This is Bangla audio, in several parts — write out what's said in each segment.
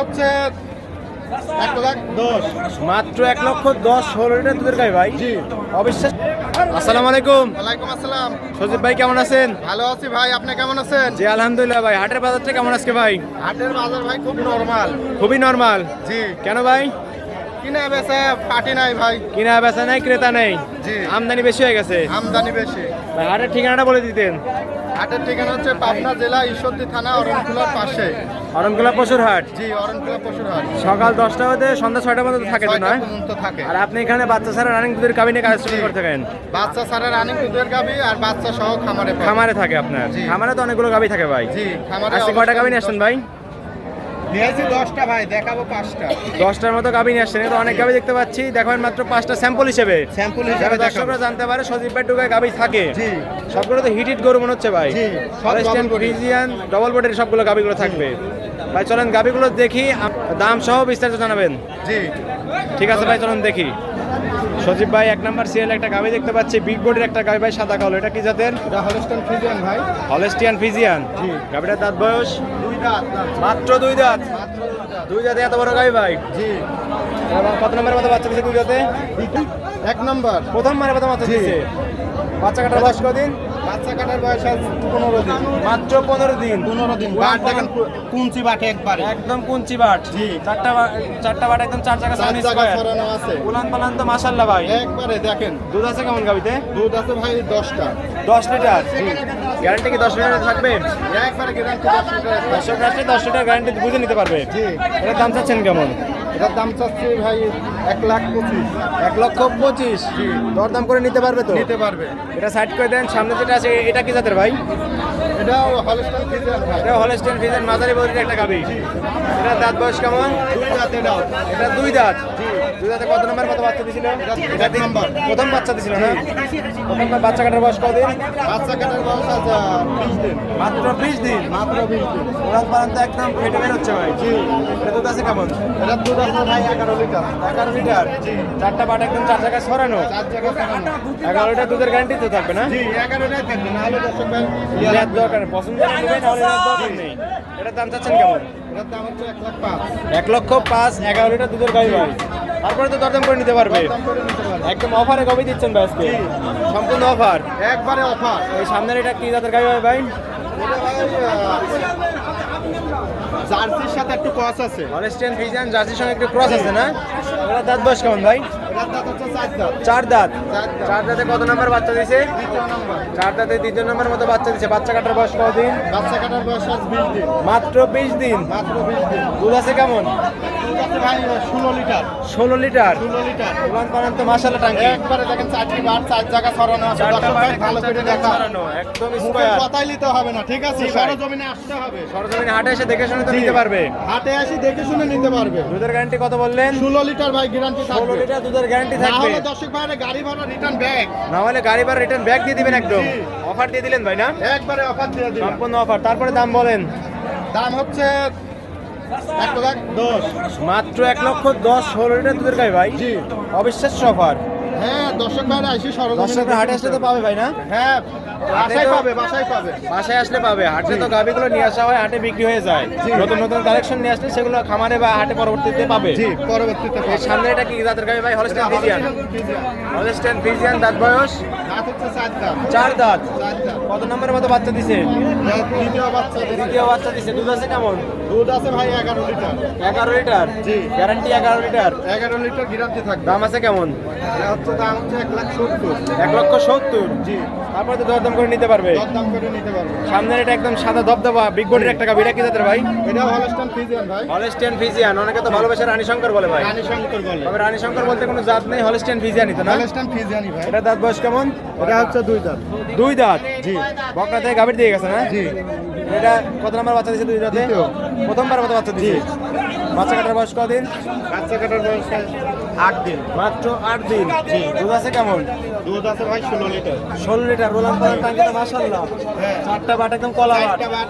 হচ্ছে এক লাখ দশ। মাত্র এক লক্ষ দশ ষোলো লিটার দুধের গাই ভাই। জি। অবিশ্বাস আসসালামু আলাইকুম। ওয়ালাইকুম আসসালাম। সজীব ভাই কেমন আছেন? ভালো আছি ভাই আপনি কেমন আছেন? জি আলহামদুলিল্লাহ ভাই। হাটের বাজারটা কেমন আজকে ভাই? হাটের বাজার ভাই খুব নরমাল খুবই নর্মাল জি। কেন ভাই? কিনে বেচে পাটি নাই ভাই। কিনা বেচা নেই ক্রেতা নেই। জি। আমদানি বেশি হয়ে গেছে। আমদানি বেশি। ভাই হাটের ঠিকানাটা বলে দিতেন। হাটের ঠিকানা হচ্ছে পাবনা জেলা ঈশ্বরদী থানা অরণখোলার পাশে। অরণকুলা পশুর হাট? জি অরণখোলা পশুর হাট। সকাল দশটা হতে সন্ধ্যা ছয়টা পর্যন্ত থাকে তো ছয়টা না থাকে। আর আপনি এখানে বাচ্চা ছাড়া রানিং দুধের কাবিনে কাজ শুরু করে থাকেন? বাচ্চা ছাড়া রানিং দুধের গাবি আর বাচ্চা সহ খামারে খামারে থাকে আপনার। খামারে তো অনেকগুলো গাবি থাকে ভাই। জি খামারে আজকে কয়টা গাবি নিয়ে আসছেন ভাই? নিয়েছি দশটা ভাই দেখাবো পাঁচটা। দশটার মতো গাবি নিয়ে আসছেন তো অনেক গাবি দেখতে পাচ্ছি। দেখাবেন মাত্র পাঁচটা স্যাম্পল হিসেবে। স্যাম্পল হিসাবে দর্শকরা জানতে পারে সজীব ভাই টুকায় গাবি থাকে। সবগুলো তো হিট হিট গরু মনে হচ্ছে ভাই। ফ্রিজিয়ান ডবল বডির সবগুলো গাবিগুলো থাকবে। ভাই চলেন গাবিগুলো দেখি দাম সহ বিস্তারিত জানাবেন। জি। ঠিক আছে ভাই চলেন দেখি। সজীব ভাই এক নাম্বার সিএল একটা গাবি দেখতে পাচ্ছি বিগ বডির একটা গাবি ভাই সাদা কালো। এটা কি জাতের? এটা হলস্টন ফ্রিজিয়ান ভাই। হলেস্টিয়ান ফিজিয়ান জি। গাবিটার দাঁত বয়স? মাত্র দুই দাঁত। দুই দাঁত। এত বড় গাবি ভাই। জি। কত নম্বরের মতো বাচ্চা দিচ্ছে দুই দাঁতে। এক নম্বর। প্রথম মারে প্রথম বাচ্চা। দিচ্ছে বাচ্চা কাটার বয়স কদিন? বাচ্চা কাটার বয়স পনেরো দিন। মাত্র পনেরো দিন। পনেরো দিন। বাট দেখেন কুঞ্চি বাটে একবারে। একদম কুঞ্চি বাট। জি। চারটা চারটা বাট একদম চার চার সামনে আছে। উলান পালান তো মাশাল্লাহ ভাই। একবারে দেখেন। দুধ আছে কেমন গাবিতে? দুধ আছে ভাই দশটা। দশ লিটার। গ্যারান্টি কি দশ লিটার থাকবে? একবারে দশ লিটার দর্শক আসলে দশ লিটার গ্যারান্টি বুঝে নিতে পারবে। এটার দাম চাচ্ছেন কেমন? এটার দাম চাচ্ছি ভাই এক লাখ পঁচিশ। এক লক্ষ পঁচিশ। দরদাম করে নিতে পারবে তো? নিতে পারবে। এটা সাইড করে দেন সামনে যেটা আছে এটা কি জাতের ভাই? এটাও হলস্টন এটা হলস্টেন ফিজের মাঝারি বডির একটা গাবি এটা দাঁত বয়স কেমন? দুই দাঁত এটাও। এটা দুই দাঁত। দাঁতে কত নম্বর কত বাচ্চা দিছিল এটা এক নম্বর। প্রথম বাচ্চা দিছিল না? প্রথম বাচ্চা কাটার বয়স কদিন বাচ্চা কাটার বয়স আজ দিন। মাত্র বিশ দিন? মাত্র বিশ দিন। একদম ফেটে ভাই। জি। এটা দুধ আছে কেমন? দুধ আছে ভাই এগারো লিটার। এগারো লিটার? চারটা বাট একদম চার জায়গায় সরানো এগারো লিটার দুধের গ্যারান্টি তো থাকবে না? জি এগারোটাই থাকবে। নাহলে দর্শক ভাই দরকার। নেই। পছন্দ নেই। এটার দাম চাচ্ছেন কেমন? এক লক্ষ পাঁচ এগারো লিটার দুধের গাড়ি ভাই। তারপরে তো দরদাম করে নিতে পারবে। একদম অফারে কবে দিচ্ছেন ভাই আজকে। সম্পূর্ণ অফার একবারে অফার এই সামনের এটা কি জাতের গাড়ি ভাই? ভাই জার্সির সাথে একটু ক্রস আছে। অরেস্টিয়ান ফিজিয়ান জার্সির সঙ্গে একটু ক্রস আছে না? ওরা দাঁত বয়স কেমন ভাই? চার দাঁত। চার দাঁত? কত নাম্বার বাচ্চা দিয়েছে চার দাঁতে দ্বিতীয় নাম্বার মতো বাচ্চা দিয়েছে বাচ্চা কাটার বয়স কদিন বাচ্চা কাটার বয়স বিশ দিন। মাত্র বিশ দিন? মাত্র বিশ দিন। দুধ আছে কেমন? ষোলো লিটার। ষোলো লিটার? ষোলো লিটার। উলান পালান তো মাসালা টাঙ্কি একবারে দেখেন চারটি বার চার জায়গা ছড়ানো আছে। দর্শক ভাই ভালো করে দেখা। একদম স্কয়ার কথাই নিতে হবে না ঠিক আছে? সরজমিনে আসতে হবে। সরজমিনে হাটে এসে দেখে শুনে তো নিতে পারবে। হাটে আসি দেখে শুনে নিতে পারবে। দুধের গ্যারান্টি কত বললেন? ষোলো লিটার ভাই গ্যারান্টি ষোলো লিটার দুধের গ্যারান্টি থাকবে। দর্শক গাড়ি ভাড়া রিটার্ন ব্যাগ না হলে গাড়ি ভাড়া রিটার্ন ব্যাক দিয়ে দিবেন একদম। অফার দিয়ে দিলেন ভাই না? একবারে অফার দিয়ে সম্পূর্ণ অফার তারপরে দাম বলেন। দাম হচ্ছে দশ। মাত্র এক লক্ষ দশ ষোলো লিটার দুধের গাড়ি ভাই। জি। অবিশ্বাস্য অফার। হ্যাঁ দর্শক ভাইরা আসি দর্শকরা হাটে আসলে তো পাবে ভাই না? হ্যাঁ বাসায় পাবে বাসায় পাবে। বাসায় আসলে পাবে। হাটে তো গাভিগুলো নিয়ে আসা হয় হাটে বিক্রি হয়ে যায়। নতুন নতুন কালেকশন নিয়ে আসলে সেগুলো খামারে বা হাটে পরবর্তীতে পাবে। জি পরবর্তীতে সামনে এটা কি জাতের গাভি ভাই? হলস্টেন ফিজিয়ান হলস্টেন ফিজিয়ান দাঁত বয়স চার দাঁত। কত নম্বরের মতো বাচ্চা দিছে? দ্বিতীয় বাচ্চা দিছে। দুধ আছে কেমন? দুধ আছে ভাই এগারো লিটার। এগারো লিটার? জি। গ্যারান্টি এগারো লিটার? এগারো লিটার গ্যারান্টি থাকবে। দাম আছে কেমন? হচ্ছে দাম হচ্ছে এক লাখ সত্তর। এক লক্ষ সত্তর? জি। তারপরে তো দরদাম করে নিতে পারবে। দরদাম করে নিতে পারবে। সামনের এটা একদম সাদা ধবধবা বিগ বডির একটা এটা কি জাতের ভাই? এটা হলস্টান ফিজিয়ান ভাই। হলস্টেন ফিজিয়ান অনেকে তো ভালোবাসে রানী শঙ্কর বলে ভাই। রানী শঙ্কর বলে। তবে রানী শঙ্কর বলতে কোনো জাত নেই হলস্টেন ফিজিয়ানই তো না? হলস্টান ফিজিয়ানি ভাই। এটা দাঁত বয়স কেমন? এটা হচ্ছে দুই দাঁত। দুই দাঁত? জি। বকনা থেকে গাভীর দিয়ে গেছে না? জি। এটা কত নাম্বার বাচ্চা দিয়েছে দুই দাঁতে? প্রথমবার মতো বাচ্চা দিয়েছে? বাচ্চা কাটার বয়স কদিন? বাচ্চা কাটার বয়স আট দিন। মাত্র আট দিন? দুধ আছে কেমন? দুধ আছে ভাই ষোলো লিটার। ষোলো লিটার। রোলান পালান টাঙ্কি তো মাসাল্লাহ হ্যাঁ। চারটা বাট একদম কলা বাট। চারটা বাট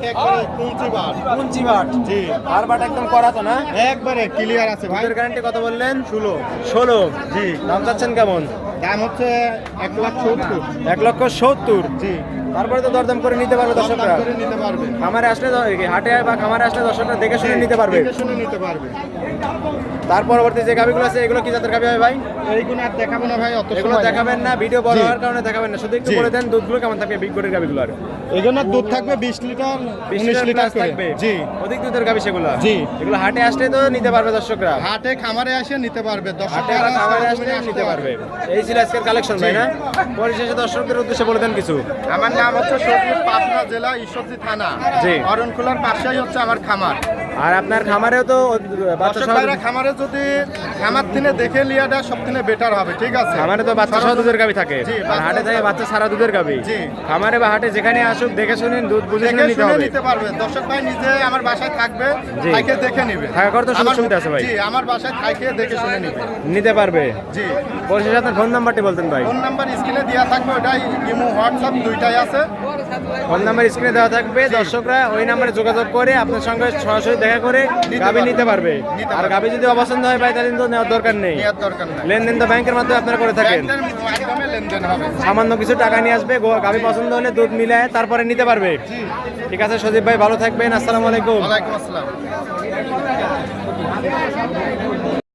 কুঞ্চি বাট। জি। আর বাট একদম করা তো না? একবারে ক্লিয়ার আছে ভাই। দুধের গ্যারান্টি কত বললেন? ষোলো। ষোলো। জি। দাম চাচ্ছেন কেমন? দাম হচ্ছে এক লাখ সত্তর। এক লক্ষ সত্তর? জি। তারপরে তো দরদাম করে নিতে পারবে দর্শকরা। দরদাম করে নিতে পারবে। খামারে আসলে হাটে বা খামারে আসলে দর্শকরা দেখে শুনে নিতে পারবে। দেখে শুনে নিতে পারবে। তার পরবর্তী যে গাভিগুলো আছে এগুলো কি জাতের গাভি হয় ভাই? এইগুলো আর দেখাবো না ভাই অত এগুলো দেখাবেন না ভিডিও বড় হওয়ার কারণে দেখাবেন না। শুধু একটু বলে দেন দুধগুলো কেমন থাকবে বিগ গোটের গাভিগুলো আর? এগুলোর দুধ থাকবে বিশ লিটার উনিশ লিটার থাকবে। জি। অধিক দুধের গাভি সেগুলো? জি। এগুলো হাটে আসলে তো নিতে পারবে দর্শকরা। হাটে খামারে আসে নিতে পারবে। দশ হাটে খামারে আসলে নিতে পারবে। এই ছিল আজকের কালেকশন ভাই না? পরিশেষে দর্শকদের উদ্দেশ্যে বলে দেন কিছু। আমার নাম হচ্ছে শরীফ পাবনা জেলা ঈশ্বরদী থানা। জি। অরণখোলার পাশেই হচ্ছে আমার খামার। আর আপনার খামারেও তো বাচ্চা খামারে যদি খামার দিনে দেখে লিয়াটা সব দিনে বেটার হবে ঠিক আছে? খামারে তো বাচ্চা সহ দুধের গাভি থাকে। আর হাটে থাকে বাচ্চা সারা দুধের জি। খামারে বা হাটে যেখানে আসুক দেখে শুনে দুধ বুঝে শুনে নিতে হবে। নিতে পারবে। দর্শক ভাই নিজে আমার বাসায় থাকবে জি। থাইকে দেখে নিবে। থাকা করার তো সুযোগ সুবিধা আছে ভাই। জি আমার বাসায় থাইকে দেখে শুনে নিবে। নিতে পারবে। জি। পরিশেষে আপনার ফোন নাম্বারটি বলতেন ভাই। ফোন নাম্বার স্ক্রিনে দেওয়া থাকবে ওটাই ইমো হোয়াটসঅ্যাপ দুইটাই আছে। ফোন নাম্বার স্ক্রিনে দেওয়া থাকবে। দর্শকরা ওই নাম্বারে যোগাযোগ করে আপনার সঙ্গে সরাসরি দেখা করে গাবি নিতে পারবে। আর গাবি যদি অপছন্দ হয় ভাই তাহলে তো নেওয়ার দরকার নেই। লেনদেন তো ব্যাংকের মাধ্যমে আপনারা করে থাকেন। সামান্য কিছু টাকা নিয়ে আসবে গো- গাভী পছন্দ হলে দুধ মিলায় তারপরে নিতে পারবে। ঠিক আছে সজীব ভাই ভালো থাকবেন। আসসালামু আলাইকুম। আসসালাম।